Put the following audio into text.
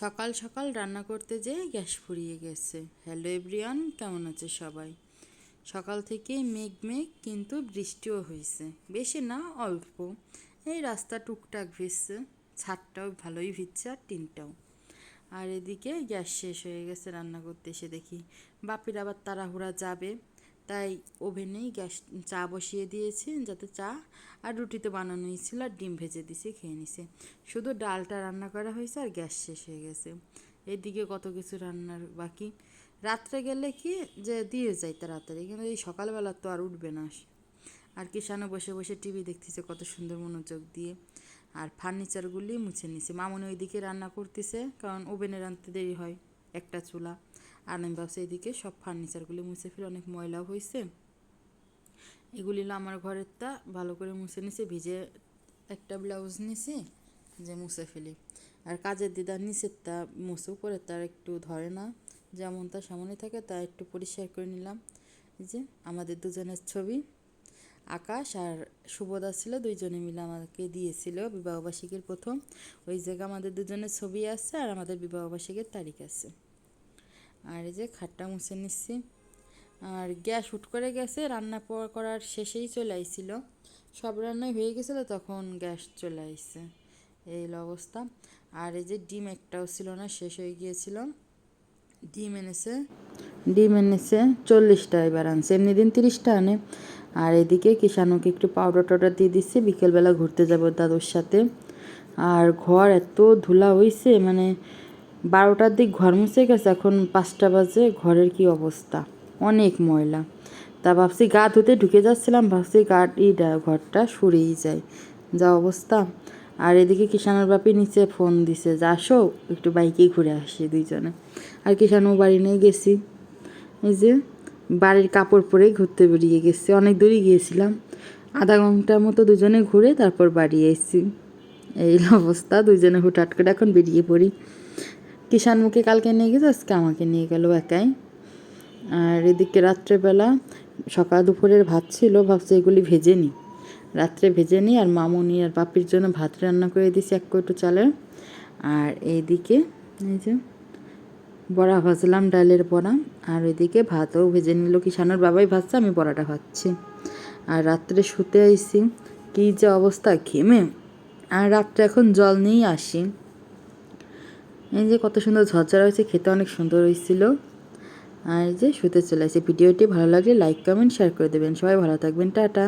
সকাল সকাল রান্না করতে যেয়ে গ্যাস ফুরিয়ে গেছে। হ্যালো এভরিওয়ান, কেমন আছে সবাই? সকাল থেকে মেঘ মেঘ, কিন্তু বৃষ্টিও হয়েছে। বেশি না, অল্প। এই রাস্তা টুকটাক ভিজছে। ছাদটাও ভালোই ভিজছে আর টিনটাও। আর এদিকে গ্যাস শেষ হয়ে গেছে রান্না করতে এসে দেখি। বাপির আবার তাড়াহুড়া যাবে। তাই ওভেনেই গ্যাস, চা বসিয়ে দিয়েছি যাতে চা আর রুটিতে বানানো ছিল আর ডিম ভেজে দিছি, খেয়ে নিছে। শুধু ডালটা রান্না করা হয়েছে আর গ্যাস শেষ হয়ে গেছে। এদিকে কত কিছু রান্নার বাকি। রাত্রে গেলে কি যে দিয়ে যাই তাড়াতাড়ি, কিন্তু এই সকালবেলা তো আর উঠবে না। আর কিষানও বসে বসে টিভি দেখতেছে কত সুন্দর মনোযোগ দিয়ে। আর ফার্নিচারগুলি মুছে নিছে। মামনি ওইদিকে রান্না করতেছে, কারণ ওভেনে রাঁধতে দেরি হয়, একটা চুলা। আর আমি ভাবছি এদিকে সব ফার্নিচারগুলি মুছে ফেলে, অনেক ময়লাও হয়েছে এগুলি আমার ঘরেরটা, ভালো করে মুছে নিছে, ভিজে একটা ব্লাউজ নিছি, যে মুছে ফেলি। আর কাজের দিদার নিচেরটা মুছেও পরে তার একটু ধরে না যেমন তার সামনে থাকে তা একটু পরিষ্কার করে নিলাম। যে আমাদের দুজনের ছবি, আকাশ আর শুভদা ছিল, দুইজনে মিলে আমাকে দিয়েছিল বিবাহবার্ষিকীর প্রথম। ওই জায়গায় আমাদের দুজনের ছবি আছে আর আমাদের বিবাহবার্ষিকীর তারিখ আছে। আর এই যে খাটটা মুছে নিচ্ছি। আর গ্যাস হুট করে গেছে, রান্না করার শেষেই চলে আইছিল। সব রান্নাই হয়ে গেছিল, তখন গ্যাস চলে আইছে। এই অবস্থা। আর এই যে ডিম একটাও ছিল না, শেষ হয়ে গিয়েছিল। ডিম এনেছে ডিম এনেছে চল্লিশটা এবার আনছে, এমনি দিন তিরিশটা আনে। আর এদিকে কিষানুকে একটু পাউডার টাউডার দিয়ে দিচ্ছে, বিকেলবেলা ঘুরতে যাব দাদুর সাথে। আর ঘর এত ধুলা হয়েছে মানে বারোটার দিক ঘর মুছে গেছে, এখন পাঁচটা বাজে, ঘরের কি অবস্থা? অনেক ময়লা। তা ভাবছি গা ধুতে ঢুকে যাচ্ছিলাম, ভাবছি গা ইটা ঘরটা সরেই যায়। যা অবস্থা। আর এদিকে কিষানের বাপি নিচে ফোন দিছে, যে আসো, একটু বাইকে ঘুরে আসি দুইজনে। আর কিষানও বাড়ি নিয়ে গেছি। এই যে বাড়ির কাপড় পরে ঘুরতে বেরিয়ে গেছি। অনেক দূরই গিয়েছিলাম। আধা ঘণ্টার মতো দুজনে ঘুরে তারপর বাড়ি এসেছি এই অবস্থা দুজনে হুটহাট করে এখন বেরিয়ে পড়ি। কিষান মুখে কালকে নিয়ে গেছে, আজকে আমাকে নিয়ে গেল একাই। আর এদিকে রাত্রেবেলা সকাল দুপুরের ভাত ছিল, ভাবছি এগুলি ভেজে নিই। রাত্রে ভেজে নিই আর মামুনি আর বাপির জন্য ভাত রান্না করে দিছি এক কৌটো চালের। আর এইদিকে এই যে বড়া ভাজলাম, ডালের বড়া। আর ওইদিকে ভাতও ভেজে নিল কিষানোর বাবাই ভাজছে, আমি বড়াটা ভাজছি। আর রাত্রে শুতে আইছি, কী যে অবস্থা, ঘেমে। আর রাত্রে এখন জল নিয়েই আসি। এই যে কত সুন্দর ঝরঝরা হয়েছে, খেতে অনেক সুন্দর হয়েছিল। আর যে শুতে চলে আসে। ভিডিওটি ভালো লাগলে লাইক কমেন্ট শেয়ার করে দেবেন। সবাই ভালো থাকবেন। টাটা।